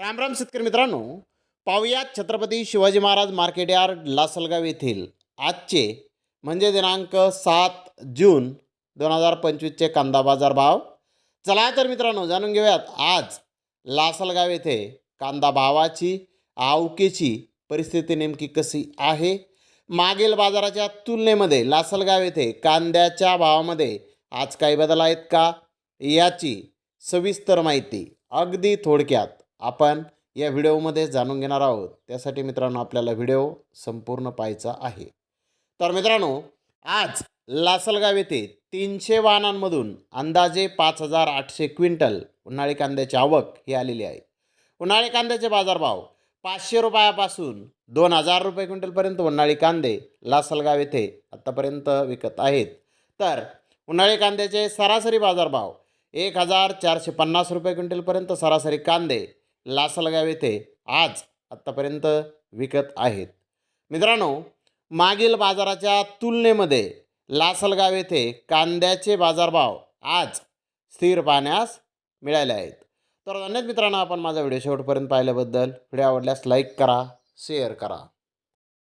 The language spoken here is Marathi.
राम राम शेतकरी मित्रांनो. पाहुयात छत्रपती शिवाजी महाराज मार्केट यार्ड लासलगाव येथील आजचे म्हणजे दिनांक सात जून दोन हजार पंचवीसचे कांदा बाजार भाव. चला तर मित्रांनो जाणून घेऊयात आज लासलगाव येथे कांदा भावाची आवकेची परिस्थिती नेमकी कशी आहे? मागील बाजाराच्या तुलनेमध्ये लासलगाव येथे कांद्याच्या भावामध्ये आज काही बदल आहेत का? याची सविस्तर माहिती अगदी थोडक्यात आपण या व्हिडिओमध्ये जाणून घेणार आहोत. त्यासाठी मित्रांनो आपल्याला व्हिडिओ संपूर्ण पाहायचा आहे. तर मित्रांनो आज लासलगाव येथे तीनशे वाहनांमधून अंदाजे पाच हजार आठशे क्विंटल उन्हाळी कांद्याची आवक ही आलेली आहे. उन्हाळी कांद्याचे बाजारभाव पाचशे रुपयापासून दोन हजार रुपये क्विंटलपर्यंत उन्हाळी कांदे लासलगाव येथे आत्तापर्यंत विकत आहेत. तर उन्हाळी कांद्याचे सरासरी बाजारभाव एक हजार चारशे पन्नास रुपये क्विंटलपर्यंत सरासरी कांदे लासलगाव येथे आज आत्तापर्यंत विकत आहेत. मित्रांनो मागील बाजाराच्या तुलनेमध्ये लासलगाव येथे कांद्याचे बाजारभाव आज स्थिर पाहण्यास मिळाले आहेत. तर धन्यवाद मित्रांनो आपण माझा व्हिडिओ शेवटपर्यंत पाहिल्याबद्दल. व्हिडिओ आवडल्यास लाईक करा शेअर करा.